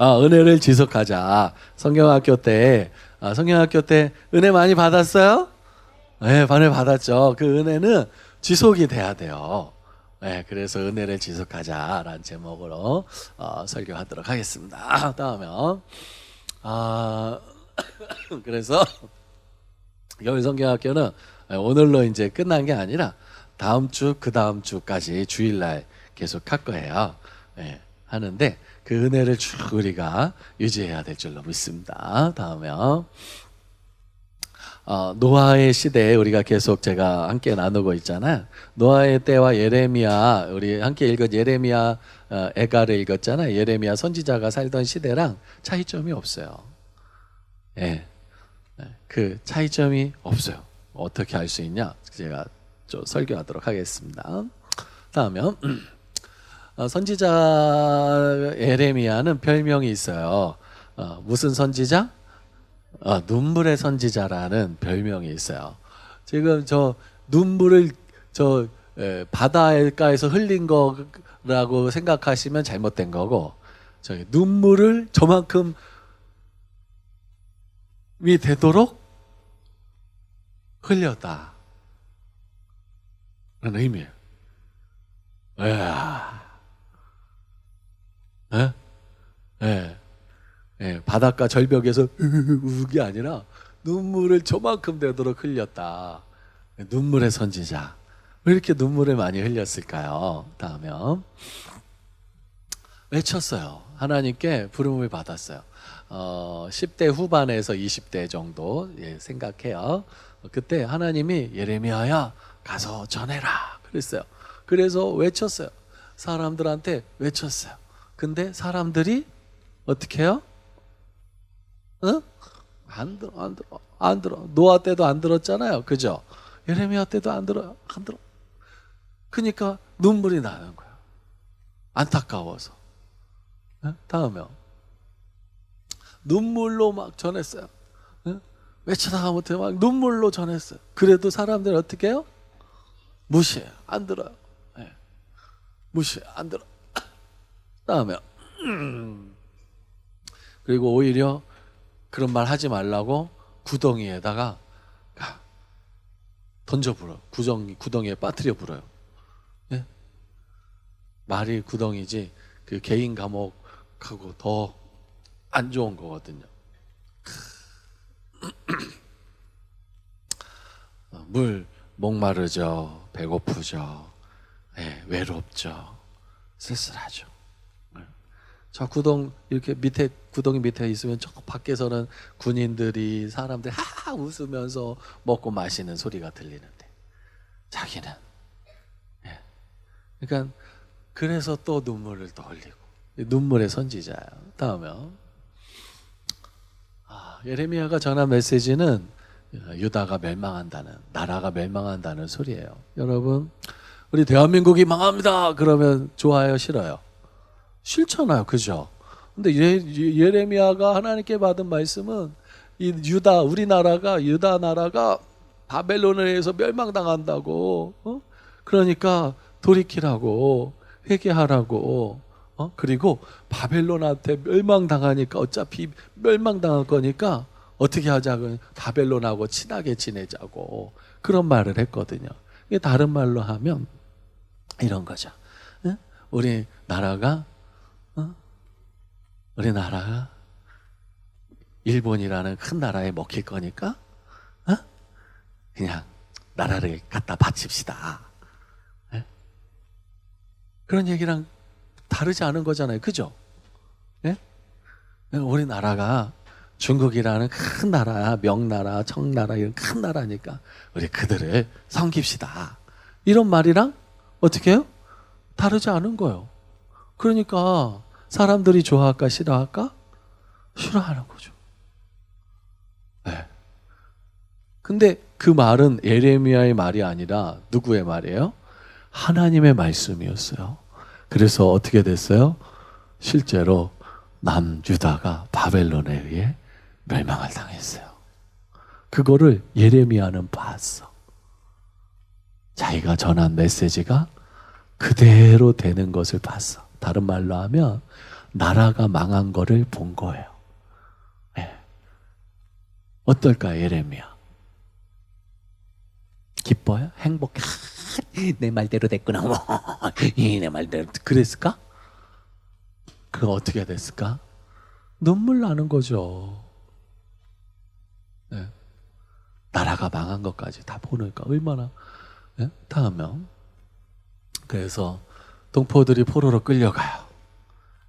아, 은혜를 지속하자. 성경학교 때, 아, 성경학교 때 은혜 많이 받았어요? 네, 은혜 받았죠. 그 은혜는 지속이 돼야 돼요. 네, 그래서 은혜를 지속하자라는 제목으로 어, 설교하도록 하겠습니다. 다음에 아 그래서 여기 성경학교는 오늘로 이제 끝난 게 아니라 다음 주 그 다음 주까지 주일날 계속 할 거예요. 네, 하는데 그 은혜를 쭉 우리가 유지해야 될 줄로 믿습니다. 다음에요. 어, 노아의 시대에 우리가 계속 제가 함께 나누고 있잖아요. 노아의 때와 예레미야 우리 함께 읽은 예레미야 어, 애가를 읽었잖아요. 예레미야 선지자가 살던 시대랑 차이점이 없어요. 예, 네. 그 차이점이 없어요. 어떻게 알 수 있냐? 제가 좀 설교하도록 하겠습니다. 다음에 어, 선지자 예레미야는 별명이 있어요. 어, 무슨 선지자? 어, 눈물의 선지자라는 별명이 있어요. 지금 저 눈물을 저 에, 바닷가에서 흘린 거라고 생각하시면 잘못된 거고, 저 눈물을 저만큼이 되도록 흘렸다. 라는 의미예요. 야 예? 예. 예, 바닷가 절벽에서 우게 아니라 눈물을 저만큼 되도록 흘렸다. 눈물의 선지자. 왜 이렇게 눈물을 많이 흘렸을까요? 다음에 외쳤어요. 하나님께 부름을 받았어요. 어, 10대 후반에서 20대 정도 예, 생각해요. 그때 하나님이 예레미야야 가서 전해라 그랬어요. 그래서 외쳤어요. 사람들한테 외쳤어요. 근데 사람들이 어떻게 해요? 응? 안 들어, 안 들어, 안 들어. 노아 때도 안 들었잖아요. 그죠? 예레미야 때도 안 들어, 안 들어. 그러니까 눈물이 나는 거야. 안타까워서. 응? 다음에 눈물로 막 전했어요. 응? 외쳐다가 못해 막 눈물로 전했어요. 그래도 사람들 어떻게 해요? 무시해요. 안 들어요. 네. 무시해. 안 들어. 다음에 그리고 오히려 그런 말 하지 말라고 구덩이에다가 던져 불어. 구덩이 구덩이에 빠뜨려 불어요. 네? 말이 구덩이지 그 개인 감옥하고 더 안 좋은 거거든요. 물 목마르죠, 배고프죠, 네, 외롭죠, 쓸쓸하죠. 저 구덩 이렇게 밑에 구덩이 밑에 있으면 저 밖에서는 군인들이 사람들이 하 웃으면서 먹고 마시는 소리가 들리는데 자기는 예. 그러니까 그래서 또 눈물을 또 흘리고 눈물의 선지자예요. 다음에 아, 예레미야가 전한 메시지는 유다가 멸망한다는 나라가 멸망한다는 소리예요. 여러분 우리 대한민국이 망합니다. 그러면 좋아요, 싫어요? 싫잖아요. 그죠? 근데 예, 예레미야가 하나님께 받은 말씀은 이 유다 우리나라가 유다 나라가 바벨론에 의해서 멸망당한다고. 어? 그러니까 돌이키라고 회개하라고. 어? 그리고 바벨론한테 멸망당하니까 어차피 멸망당할 거니까 어떻게 하자고 바벨론하고 친하게 지내자고 그런 말을 했거든요. 이게 다른 말로 하면 이런 거죠. 우리 나라가 우리 나라가 일본이라는 큰 나라에 먹힐 거니까 어? 그냥 나라를 갖다 바칩시다. 네? 그런 얘기랑 다르지 않은 거잖아요. 그죠? 네? 우리 나라가 중국이라는 큰 나라, 명나라, 청나라 이런 큰 나라니까 우리 그들을 섬깁시다. 이런 말이랑 어떻게 해요? 다르지 않은 거예요. 그러니까 사람들이 좋아할까 싫어할까? 싫어하는 거죠. 네. 근데 그 말은 예레미야의 말이 아니라 누구의 말이에요? 하나님의 말씀이었어요. 그래서 어떻게 됐어요? 실제로 남유다가 바벨론에 의해 멸망을 당했어요. 그거를 예레미야는 봤어. 자기가 전한 메시지가 그대로 되는 것을 봤어. 다른 말로 하면 나라가 망한 거를 본 거예요. 예. 어떨까 예레미야? 기뻐요? 행복해? 내 말대로 됐구나. 내 말대로 그랬을까? 그거 어떻게 됐을까? 눈물 나는 거죠. 네. 나라가 망한 것까지 다 보니까 얼마나 네? 다음에 그래서 동포들이 포로로 끌려가요.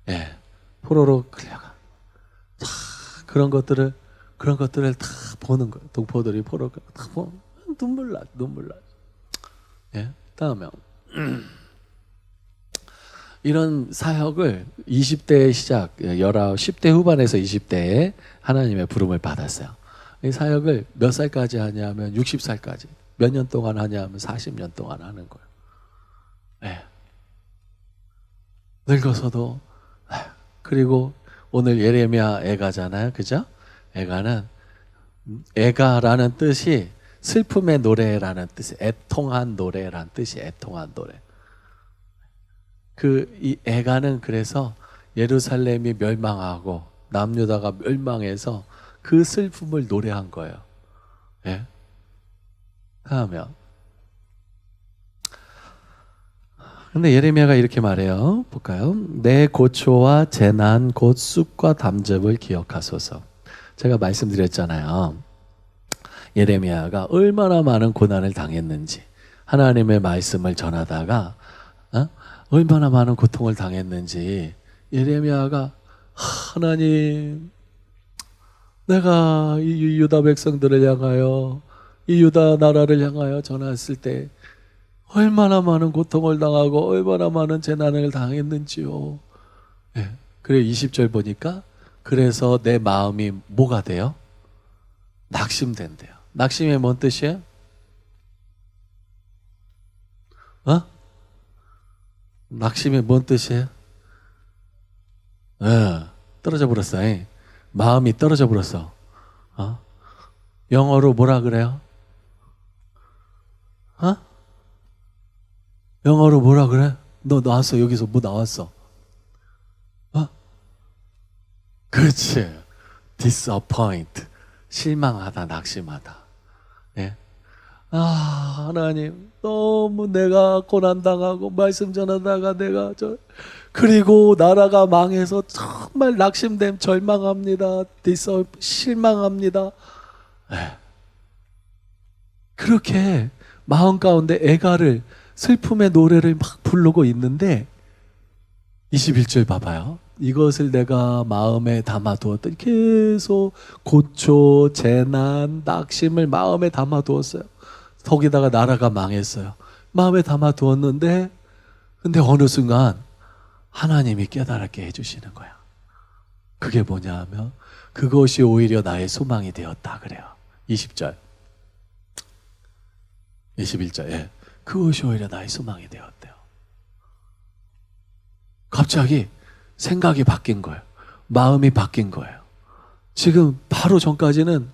예, 포로로 끌려가. 다 그런 것들을 그런 것들을 다 보는 거예요. 동포들이 포로 다 보. 눈물 나, 눈물 나. 예, 다음에 이런 사역을 20대에 시작, 19, 10대 후반에서 20대에 하나님의 부름을 받았어요. 이 사역을 몇 살까지 하냐면 60살까지. 몇 년 동안 하냐면 40년 동안 하는 거예요. 네. 늙어서도 그리고 오늘 예레미야 애가잖아요. 그죠? 애가는 애가라는 뜻이 슬픔의 노래라는 뜻이 애통한 노래라는 뜻이 애통한 노래. 그 이 애가는 그래서 예루살렘이 멸망하고 남유다가 멸망해서 그 슬픔을 노래한 거예요. 예? 하면 근데 예레미야가 이렇게 말해요. 볼까요? 내 고초와 재난 곧 쑥과 담즙을 기억하소서. 제가 말씀드렸잖아요. 예레미야가 얼마나 많은 고난을 당했는지 하나님의 말씀을 전하다가 어? 얼마나 많은 고통을 당했는지 예레미야가 하나님 내가 이 유다 백성들을 향하여 이 유다 나라를 향하여 전했을 때 얼마나 많은 고통을 당하고 얼마나 많은 재난을 당했는지요. 예. 그래 20절 보니까 그래서 내 마음이 뭐가 돼요? 낙심된대요. 낙심이 뭔 뜻이에요? 어? 낙심이 뭔 뜻이에요? 예, 떨어져 버렸어. 예. 마음이 떨어져 버렸어. 어? 영어로 뭐라 그래요? 어? 영어로 뭐라 그래? 너 나왔어. 여기서 뭐 나왔어? 어? 그렇지. disappoint. 실망하다, 낙심하다. 예? 아, 하나님, 너무 내가 고난당하고 말씀 전하다가 내가 저, 그리고 나라가 망해서 정말 낙심됨, 절망합니다. 디서 실망합니다. 예. 그렇게 마음 가운데 애가를 슬픔의 노래를 막 부르고 있는데 21절 봐봐요. 이것을 내가 마음에 담아두었던 계속 고초, 재난, 낙심을 마음에 담아두었어요. 거기다가 나라가 망했어요. 마음에 담아두었는데 근데 어느 순간 하나님이 깨달았게 해주시는 거야. 그게 뭐냐 하면 그것이 오히려 나의 소망이 되었다 그래요. 20절. 21절. 예. 그것이 오히려 나의 소망이 되었대요. 갑자기 생각이 바뀐 거예요. 마음이 바뀐 거예요. 지금 바로 전까지는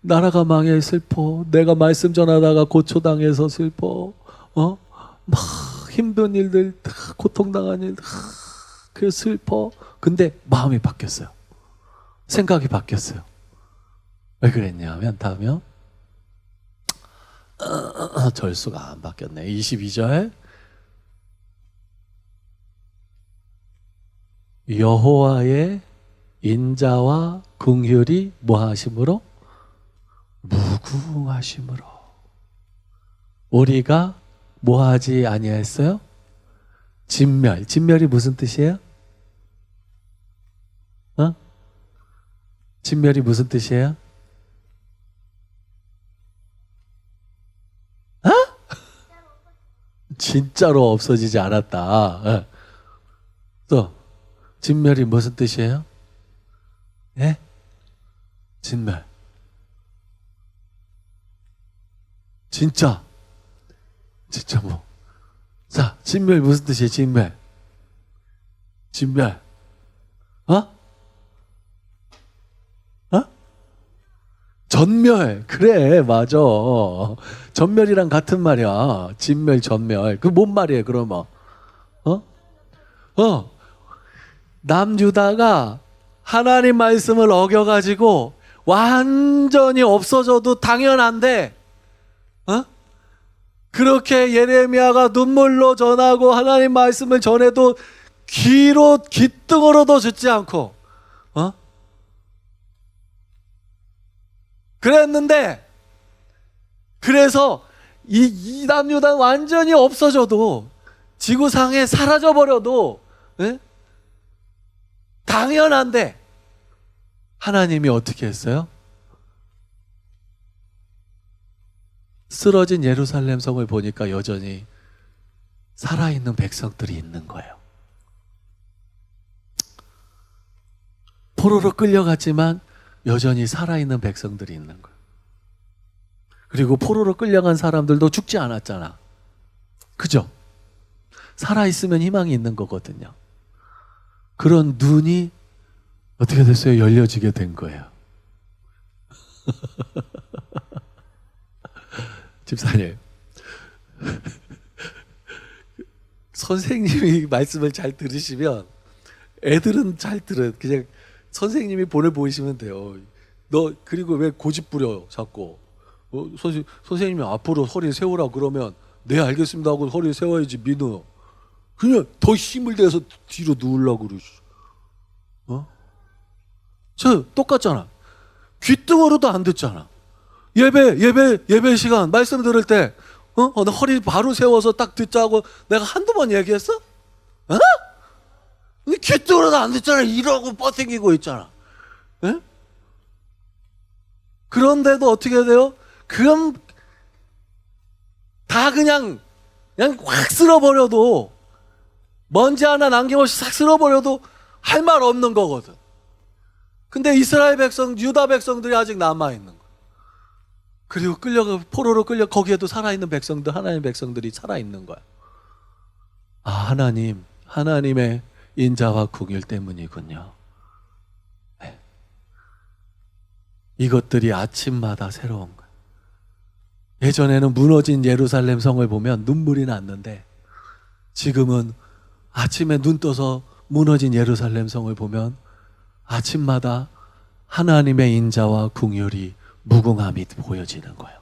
나라가 망해 슬퍼. 내가 말씀 전하다가 고초당해서 슬퍼. 어? 막 힘든 일들, 고통당한 일, 그 슬퍼. 근데 마음이 바뀌었어요. 생각이 바뀌었어요. 왜 그랬냐면 다음에 절수가 안 바뀌었네. 22절 여호와의 인자와 긍휼이 뭐하심으로 무궁하심으로 우리가 뭐하지 아니했어요? 진멸. 진멸이 무슨 뜻이에요? 어? 진멸이 무슨 뜻이에요? 진짜로 없어지지 않았다. 어. 또 진멸이 무슨 뜻이에요? 예? 진멸. 진짜. 진짜 뭐. 자, 진멸 무슨 뜻이에요? 진멸. 진멸. 어? 어? 전멸. 그래, 맞아. 전멸이랑 같은 말이야. 진멸, 전멸. 그 뭔 말이에요, 그러면? 어? 어. 남유다가 하나님 말씀을 어겨가지고 완전히 없어져도 당연한데, 어? 그렇게 예레미야가 눈물로 전하고 하나님 말씀을 전해도 귀로 귀등으로도 듣지 않고, 어? 그랬는데, 그래서 이 이남유다 완전히 없어져도 지구상에 사라져 버려도 예? 당연한데 하나님이 어떻게 했어요? 쓰러진 예루살렘 성을 보니까 여전히 살아있는 백성들이 있는 거예요. 포로로 끌려갔지만 여전히 살아있는 백성들이 있는 거예요. 그리고 포로로 끌려간 사람들도 죽지 않았잖아. 그죠? 살아있으면 희망이 있는 거거든요. 그런 눈이 어떻게 됐어요? 열려지게 된 거예요. 집사님. 선생님이 말씀을 잘 들으시면 애들은 잘 들어. 그냥 선생님이 보내 보이시면 돼요. 너 그리고 왜 고집 부려 자꾸. 어, 선생, 선생님이 앞으로 허리 세우라 그러면 네 알겠습니다 하고 허리 세워야지 민우. 그냥 더 힘을 내서 뒤로 누우려고 그러지. 어? 저 똑같잖아. 귀등으로도 안 듣잖아. 예배, 예배, 예배 시간 말씀 들을 때, 어? 어, 나 허리 바로 세워서 딱 듣자고 내가 한두 번 얘기했어? 어? 근데 귀등으로도 안 듣잖아. 이러고 뻗탱기고 있잖아. 예? 그런데도 어떻게 돼요? 그럼 다 그냥 그냥 확 쓸어버려도 먼지 하나 남김없이 싹 쓸어버려도 할 말 없는 거거든. 근데 이스라엘 백성, 유다 백성들이 아직 남아 있는 거. 그리고 끌려가 포로로 끌려 거기에도 살아 있는 백성들, 하나님 백성들이 살아 있는 거야. 아 하나님, 하나님의 인자와 궁일 때문이군요. 네. 이것들이 아침마다 새로운 거야. 예전에는 무너진 예루살렘 성을 보면 눈물이 났는데 지금은 아침에 눈 떠서 무너진 예루살렘 성을 보면 아침마다 하나님의 인자와 궁율이 무궁함이 보여지는 거예요.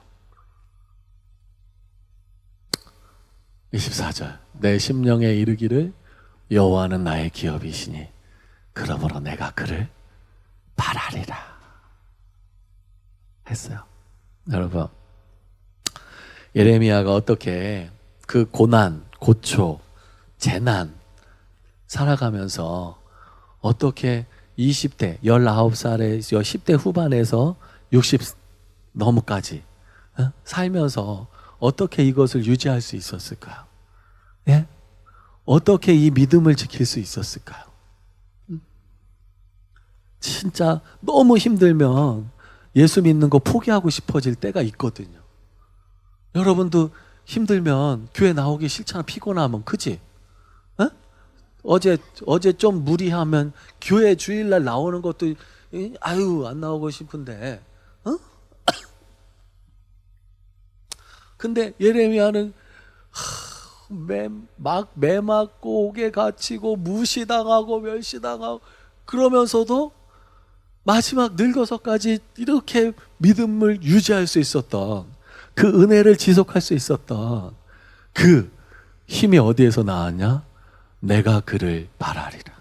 24절 내 심령에 이르기를 여호와는 나의 기업이시니 그러므로 내가 그를 바라리라 했어요. 여러분 예레미야가 어떻게 그 고난, 고초, 재난 살아가면서 어떻게 20대, 19살에 10대 후반에서 60 넘어까지 어? 살면서 어떻게 이것을 유지할 수 있었을까요? 예? 어떻게 이 믿음을 지킬 수 있었을까요? 음? 진짜 너무 힘들면 예수 믿는 거 포기하고 싶어질 때가 있거든요. 여러분도 힘들면 교회 나오기 싫잖아. 피곤하면. 그지? 어? 어제, 어제 좀 무리하면 교회 주일날 나오는 것도, 아유, 안 나오고 싶은데. 어? 근데 예레미야는 매, 막, 매 맞고 옥에 갇히고 무시당하고 멸시당하고 그러면서도 마지막 늙어서까지 이렇게 믿음을 유지할 수 있었던 그 은혜를 지속할 수 있었던 그 힘이 어디에서 나왔냐? 내가 그를 바라리라.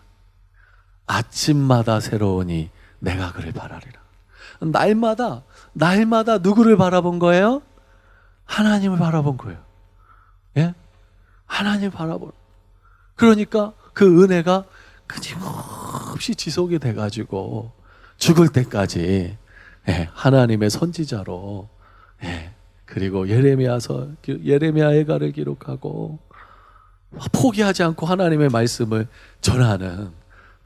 아침마다 새로우니 내가 그를 바라리라. 날마다, 날마다 누구를 바라본 거예요? 하나님을 바라본 거예요. 예? 하나님 바라본. 그러니까 그 은혜가 끊임없이 지속이 돼가지고 죽을 때까지 예, 하나님의 선지자로 예, 그리고 예레미야서 예레미야 예가를 기록하고 포기하지 않고 하나님의 말씀을 전하는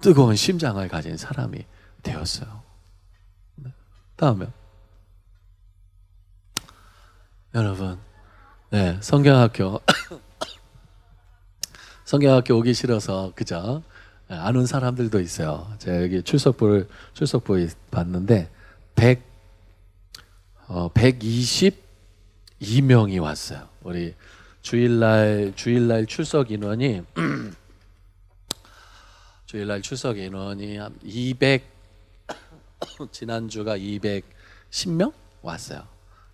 뜨거운 심장을 가진 사람이 되었어요. 네. 다음에 여러분, 네 성경학교 성경학교 오기 싫어서 그죠? 네, 아는 사람들도 있어요. 제가 여기 출석부를 출석부 봤는데 100 어, 120 2명이 왔어요. 우리 주일날 주일날 출석 인원이 주일날 추석 인원이 한 200, 지난주가 210명 왔어요.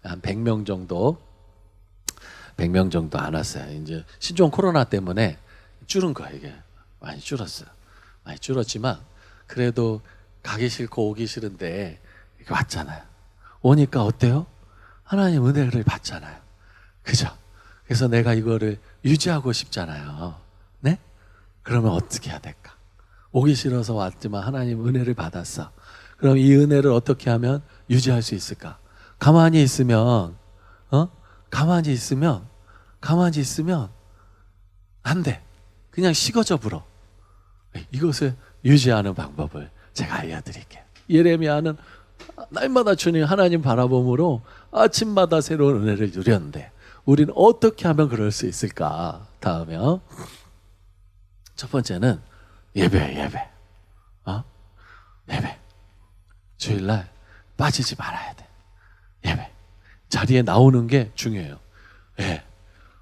한 100명 정도, 100명 정도 안 왔어요. 이제 신종 코로나 때문에 줄은 거예요, 이게. 많이 줄었어요. 많이 줄었지만, 그래도 가기 싫고 오기 싫은데, 이렇게 왔잖아요. 오니까 어때요? 하나님 은혜를 받잖아요. 그죠? 그래서 내가 이거를 유지하고 싶잖아요. 네? 그러면 어떻게 해야 될까? 오기 싫어서 왔지만 하나님 은혜를 받았어. 그럼 이 은혜를 어떻게 하면 유지할 수 있을까? 가만히 있으면, 어? 가만히 있으면, 가만히 있으면 안 돼. 그냥 식어져 불어. 이것을 유지하는 방법을 제가 알려드릴게요. 예레미야는 날마다 주님 하나님 바라봄으로 아침마다 새로운 은혜를 누렸는데 우리는 어떻게 하면 그럴 수 있을까? 다음에요. 첫 번째는 예배, 예배. 어? 예배. 주일날 빠지지 말아야 돼. 예배. 자리에 나오는 게 중요해요. 예.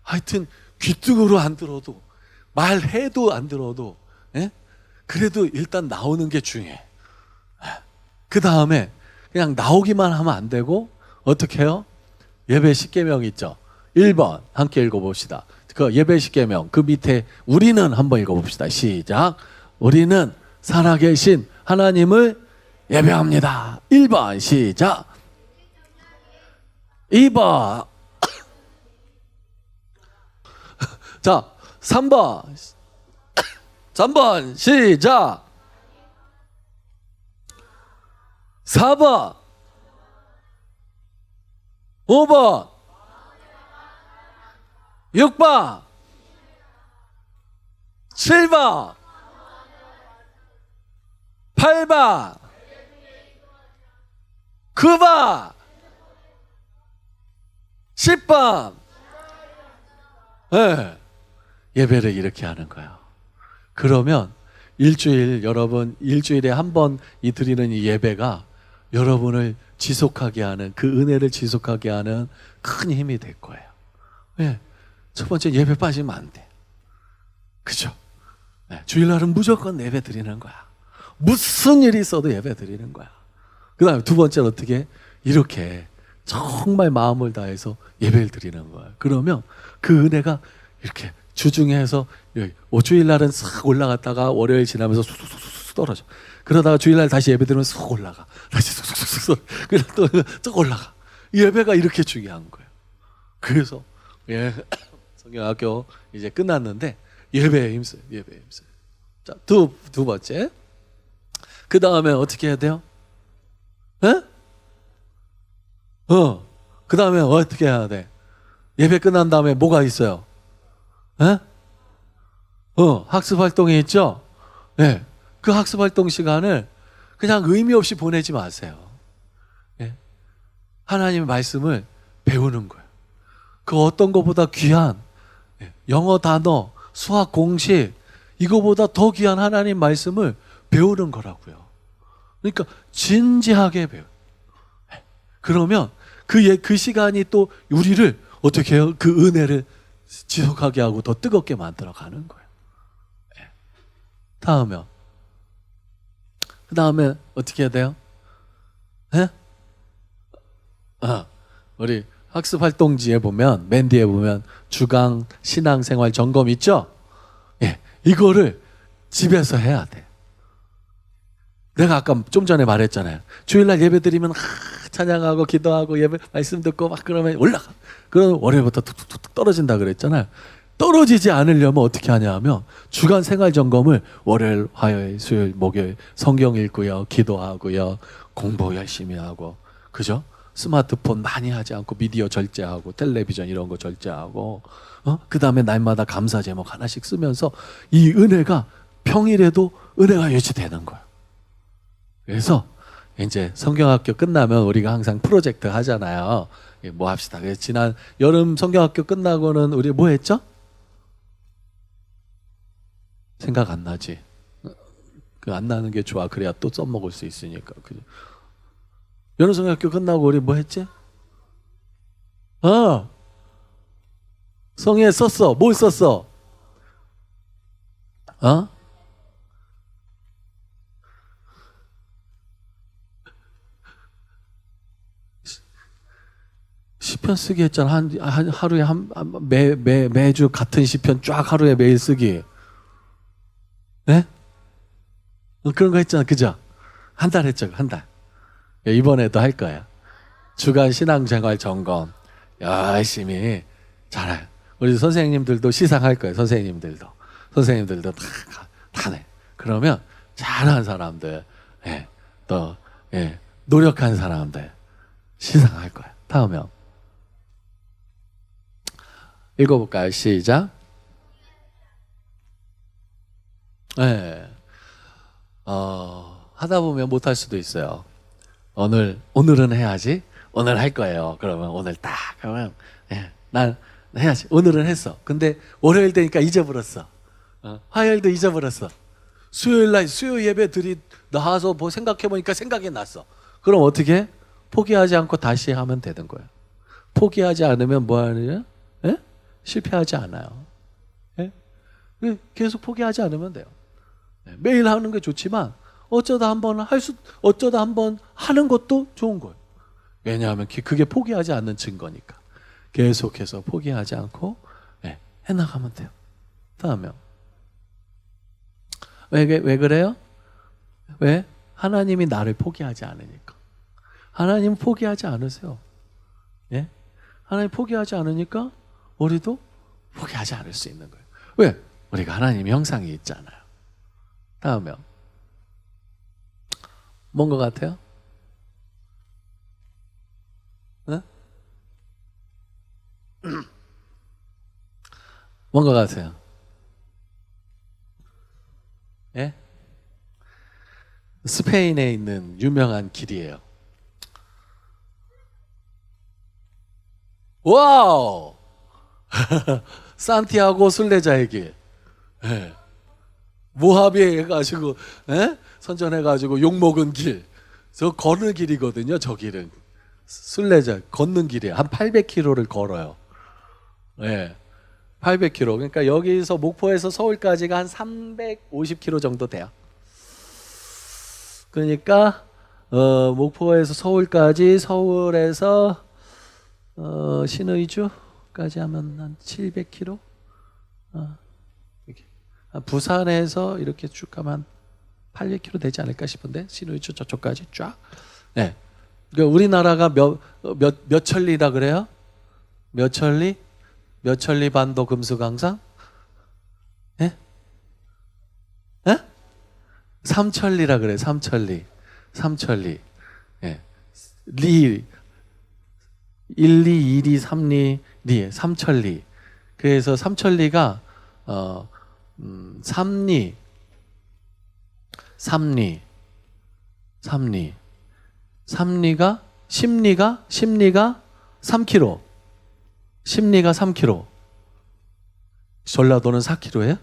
하여튼 귀등으로 안 들어도 말해도 안 들어도 예? 그래도 일단 나오는 게 중요해. 그 다음에 그냥 나오기만 하면 안 되고 어떻게 해요? 예배 10계명 있죠. 1번 함께 읽어봅시다. 그 예배 10계명 그 밑에 우리는 한번 읽어봅시다. 시작. 우리는 살아계신 하나님을 예배합니다. 1번 시작. 2번 자 3번. 3번 시작. 4번. 5번. 6번. 7번. 8번. 9번. 10번. 예. 예배를 이렇게 하는 거예요. 그러면 일주일 여러분 일주일에 한 번 이 드리는 이 예배가 여러분을 지속하게 하는 그 은혜를 지속하게 하는 큰 힘이 될 거예요. 예. 첫 번째 예배 빠지면 안 돼. 그죠? 예. 주일날은 무조건 예배 드리는 거야. 무슨 일이 있어도 예배 드리는 거야. 그 다음에 두 번째는 어떻게? 이렇게 정말 마음을 다해서 예배를 드리는 거야. 그러면 그 은혜가 이렇게 주중에서 오 주일 날은 싹 올라갔다가 월요일 지나면서 쑥쑥쑥쑥 떨어져. 그러다가 주일날 다시 예배 드리면 쑥 올라가. 다시 쑥쑥쑥쑥. 그래서 또쭉 올라가. 예배가 이렇게 중요한 거예요. 그래서 예, 성경학교 이제 끝났는데 예배에 힘써요. 예배에 힘써요. 자, 두, 두 번째. 그 다음에 어떻게 해야 돼요? 에? 어. 그 다음에 어떻게 해야 돼? 예배 끝난 다음에 뭐가 있어요? 에? 어, 학습 활동이 있죠? 예. 그 학습 활동 시간을 그냥 의미 없이 보내지 마세요. 예. 하나님의 말씀을 배우는 거예요. 그 어떤 것보다 귀한 예. 영어 단어, 수학 공식, 이거보다 더 귀한 하나님 말씀을 배우는 거라고요. 그러니까 진지하게 배워. 예. 그러면 그, 예, 그 시간이 또 우리를 어떻게 해요? 그 은혜를 지속하게 하고 더 뜨겁게 만들어 가는 거예요. 예. 다음에 그 다음에 어떻게 해야 돼요? 예? 아, 우리 학습 활동지에 보면 맨 뒤에 보면 주강 신앙생활 점검 있죠? 예, 이거를 집에서 해야 돼. 내가 아까 좀 전에 말했잖아요. 주일날 예배 드리면 하, 찬양하고 기도하고 예배 말씀 듣고 막 그러면 올라가. 그럼 월요일부터 툭툭툭 떨어진다 그랬잖아요. 떨어지지 않으려면 어떻게 하냐 하면 주간 생활 점검을 월요일, 화요일, 수요일, 목요일 성경 읽고요. 기도하고요. 공부 열심히 하고. 그죠? 스마트폰 많이 하지 않고 미디어 절제하고 텔레비전 이런 거 절제하고 어? 그다음에 날마다 감사 제목 하나씩 쓰면서 이 은혜가 평일에도 은혜가 유지되는 거예요. 그래서 이제 성경학교 끝나면 우리가 항상 프로젝트 하잖아요. 뭐 합시다. 그래서 지난 여름 성경학교 끝나고는 우리 뭐 했죠? 생각 안 나지. 그 안 나는 게 좋아. 그래야 또 써먹을 수 있으니까. 그죠? 여름 성경학교 끝나고 우리 뭐 했지? 어. 성에 썼어. 뭘 썼어? 어? 시편 쓰기 했잖아. 한, 한 하루에 한매 매 매주 같은 시편 쫙 하루에 매일 쓰기. 네? 어, 그런 거 했잖아. 그죠? 한 달 했죠. 한 달. 예, 이번에도 할 거야. 주간 신앙생활 점검 열심히 잘해. 우리 선생님들도 시상할 거예요. 선생님들도 선생님들도 다 다네. 그러면 잘한 사람들, 예, 또 예, 노력한 사람들 시상할 거야. 다음에 읽어볼까요? 시작. 예. 어, 하다 보면 못할 수도 있어요. 오늘 오늘은 해야지. 오늘 할 거예요. 그러면 오늘 딱 그러면 예, 난 해야지. 오늘은 했어. 근데 월요일 되니까 잊어버렸어. 어, 화요일도 잊어버렸어. 수요일 날 수요 예배 드리 나와서 뭐 생각해 보니까 생각이 났어. 그럼 어떻게? 해? 포기하지 않고 다시 하면 되는 거야. 포기하지 않으면 뭐 하느냐? 예? 실패하지 않아요. 예? 계속 포기하지 않으면 돼요. 네, 매일 하는 게 좋지만 어쩌다 한번 할 수, 어쩌다 한번 하는 것도 좋은 거예요. 왜냐하면 그- 그게 포기하지 않는 증거니까. 계속해서 포기하지 않고 예, 해나가면 돼요. 다음에 왜, 왜, 왜 그래요? 왜? 하나님이 나를 포기하지 않으니까. 하나님 포기하지 않으세요. 예? 하나님 포기하지 않으니까 우리도 포기하지 않을 수 있는 거예요. 왜? 우리가 하나님 형상이 있잖아요. 다음에 뭔것 같아요? 응? 뭔것 같아요? 예? 스페인에 있는 유명한 길이에요. 와우! 산티아고 순례자의 길. 예. 모하비에 해가지고 예? 선전해 가지고 욕 먹은 길. 저 걷는 길이거든요. 저 길은 순례자 걷는 길이에요. 한 800km를 걸어요. 예. 800km. 그러니까 여기서 목포에서 서울까지가 한 350km 정도 돼요. 그러니까 어, 목포에서 서울까지 서울에서 어, 신의주 서울까지 하면 한 700km? 어, 이렇게. 아, 부산에서 이렇게 쭉 가면 800km 되지 않을까 싶은데 신우이초 저쪽까지 쫙. 네. 그러니까 우리나라가 몇 몇몇 어, 천리다 그래요? 몇 천리? 몇 천리 반도 금수강산? 예? 예? 삼천리라 그래. 삼천리. 삼천리. 예. 리 1, 2, 1, 2, 3, 2, 네, 삼천리. 그래서 삼천리가 어, 음, 삼리, 삼리, 삼리, 삼리가 십리가 십리가 삼키로, 십리가 삼키로. 전라도는 4kg예요?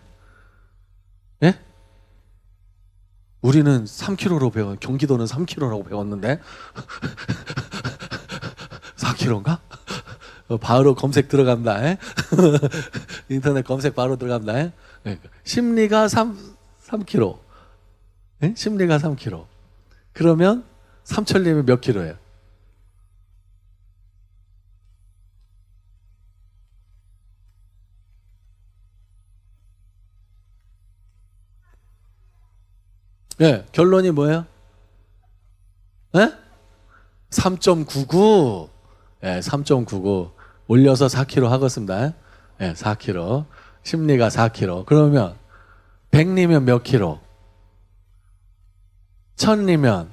예? 우리는 3kg로 배운 경기도는 3kg라고 배웠는데 4kg인가? 어, 바로 검색 들어간다. 에? 인터넷 검색 바로 들어간다. 에? 예. 심리가 3 3km. 예? 심리가 3km. 그러면 삼천리면 몇 킬로예요? 예, 결론이 뭐예요? 예? 3.99. 예, 3.99. 올려서 4kg 하겠습니다. 예, 4kg. 심리가 4kg. 그러면 100리면 몇 킬로? 1000리면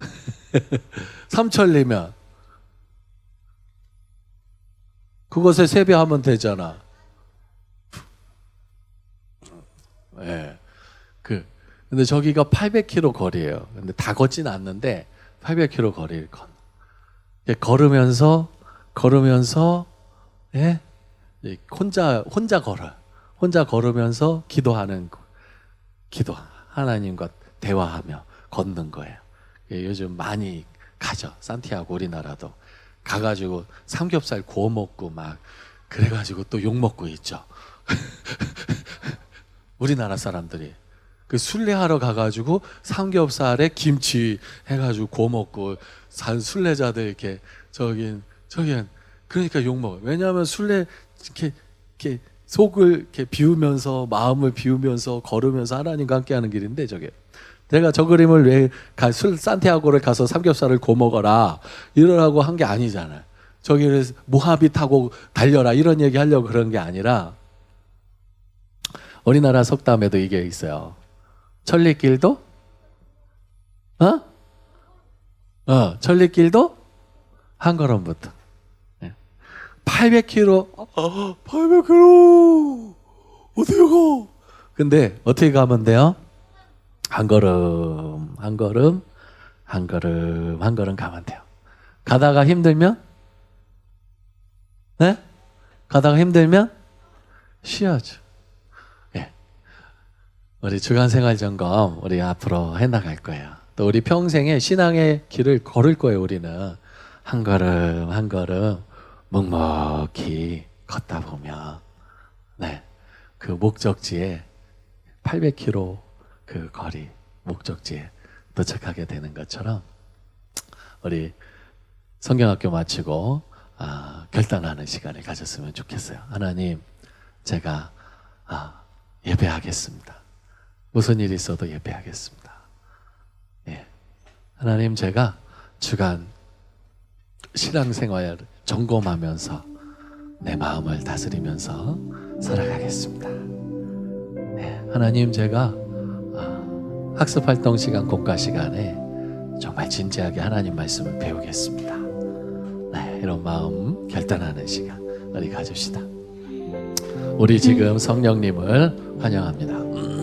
삼천리면 그것에 세배하면 되잖아. 예. 그 근데 저기가 800km 거리예요. 근데 다 걷진 않는데 800km 거리를 건. 예, 걸으면서 걸으면서 예? 예, 혼자 혼자 걸어. 혼자 걸으면서 기도하는 거. 기도 하나님과 대화하며 걷는 거예요. 예, 요즘 많이 가죠. 산티아고 우리나라도 가가지고 삼겹살 구워 먹고 막 그래가지고 또 욕 먹고 있죠. 우리나라 사람들이 그 순례하러 가가지고 삼겹살에 김치 해가지고 구워 먹고 산 순례자들 이렇게 저긴 저긴 그러니까 욕 먹어요. 왜냐하면 순례 이렇게 이렇게 속을 이렇게 비우면서 마음을 비우면서 걸으면서 하나님과 함께하는 길인데 저게 내가 저 그림을 왜술 산티아고를 가서 삼겹살을 구워 먹어라 이러라고 한 게 아니잖아요. 저기를 모하비 타고 달려라 이런 얘기 하려고 그런 게 아니라 우리나라 속담에도 이게 있어요. 천리길도 어? 어, 천리길도 한 걸음부터. 800km. 어, 800km. 어떻게 가? 근데 어떻게 가면 돼요? 한 걸음, 한 걸음, 한 걸음, 한 걸음 가면 돼요. 가다가 힘들면? 네? 가다가 힘들면? 쉬어야죠. 예. 우리 주간 생활 점검 우리 앞으로 해 나갈 거예요. 또 우리 평생에 신앙의 길을 걸을 거예요, 우리는. 한 걸음, 한 걸음 묵묵히 걷다 보면 네. 그 목적지에 800km 그 거리 목적지에 도착하게 되는 것처럼 우리 성경학교 마치고 아, 결단하는 시간을 가졌으면 좋겠어요. 하나님, 제가 아, 예배하겠습니다. 무슨 일이 있어도 예배하겠습니다. 예. 하나님, 제가 주간 신앙생활 점검하면서 내 마음을 다스리면서 살아가겠습니다. 네, 하나님 제가 아, 학습활동 시간 국가 시간에 정말 진지하게 하나님 말씀을 배우겠습니다. 네, 이런 마음 결단하는 시간 우리 가집시다. 우리 지금 성령님을 환영합니다.